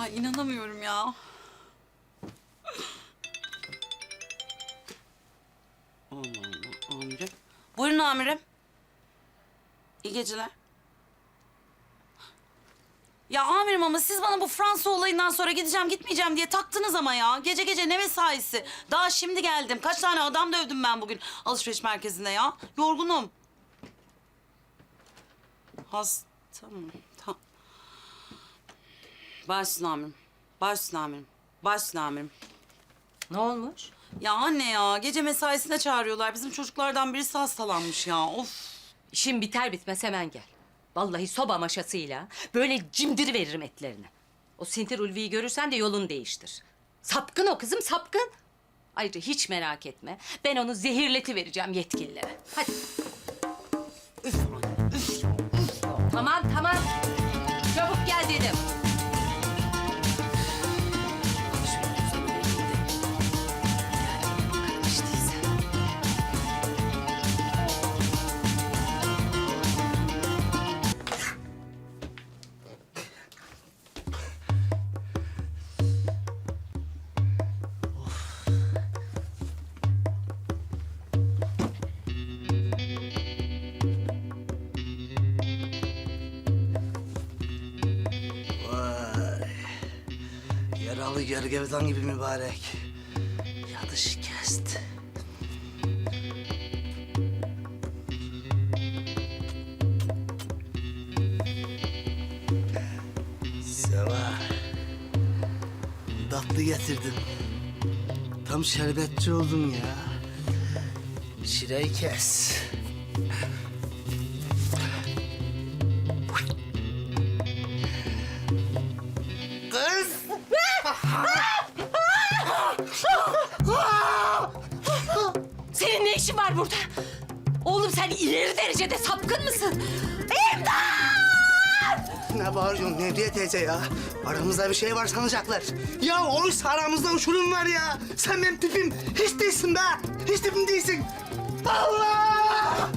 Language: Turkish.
Ay inanamıyorum ya. Allah Allah amirim. Buyurun amirim. İyi geceler. Ya amirim ama siz bana bu Fransa olayından sonra gideceğim gitmeyeceğim diye taktınız ama ya. Gece gece ne mesaisi. Daha şimdi geldim. Kaç tane adam dövdüm ben bugün alışveriş merkezinde ya. Yorgunum. Hasta mı? Tamam. Başsın amirim. Başsın amirim. Başsın amirim. Ne olmuş? Ya anne ya gece mesaisine çağırıyorlar. Bizim çocuklardan birisi hastalanmış ya. Of. İşin biter bitmez hemen gel. Vallahi soba maşasıyla böyle cimdiri veririm etlerini. O sintir Ulvi'yi görürsen de yolunu değiştir. Sapkın o kızım sapkın. Ayrıca hiç merak etme. Ben onu zehirleti vereceğim yetkililere. Hadi. Üf anne. Üf. Tamam tamam. Yaralı gergedan gibi mübarek. Yatış kesti. Seva. Tatlı getirdim. Tam şerbetçi oldum ya. Şireyi kes. Senin ne işin var burada? Oğlum sen ileri derecede sapkın mısın? Ne bağırıyorsun Nevriye teyze ya? Aramızda bir şey var sanacaklar. Ya oysa aramızda uçurum var ya. Sen benim tipim hiç değilsin be. Hiç tipim değilsin. Allah!